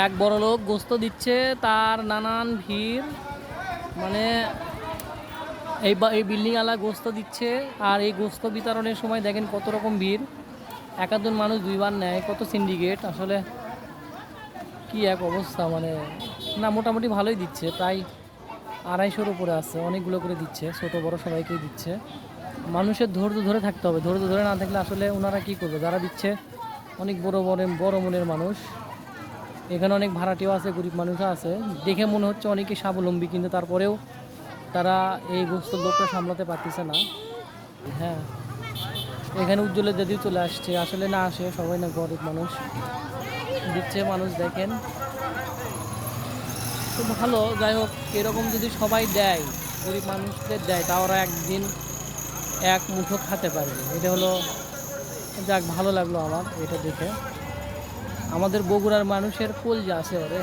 এক বড় লোক গোস্ত দিচ্ছে, তার নানান ভিড়। মানে এই এই বিল্ডিং আলা গোস্ত দিচ্ছে, আর এই গোস্ত বিতরণের সময় দেখেন কত রকম ভিড়। একাধজন মানুষ দুইবার নেয়, কত সিন্ডিকেট আসলে কি এক অবস্থা মানে না, মোটামুটি ভালোই দিচ্ছে, প্রায় আড়াইশোর উপরে আছে, অনেকগুলো করে দিচ্ছে, ছোট, বড় সবাইকেই দিচ্ছে। মানুষের ধৈর্য ধরে থাকতে হবে, ধৈর্য ধরে না থাকলে আসলে ওনারা কি করবে? যারা দিচ্ছে, অনেক বড় বড় বড় মনের মানুষ। এখানে অনেক ভাড়াটিও আছে, গরিব মানুষও আছে। দেখে মনে হচ্ছে অনেকে স্বাবলম্বী, কিন্তু তারপরেও তারা এই গোস্ত লোকটা সামলাতে পারতেছে না। হ্যাঁ। এখানে উজ্জ্বলের দিদিও চলে আসছে। আসলে না আসে, সবাই না গরিব মানুষ। দিচ্ছে মানুষ, দেখেন। তো ভালো, যাই হোক, এরকম যদি সবাই দেয়, গরিব মানুষদের দেয়, তা ওরা একদিন এক মুঠো খেতে পারবে। এটা হলো, যাক, ভালো লাগল আমার এটা দেখে। আমাদের বগুড়ার মানুষের কোল যা আছে ওরে।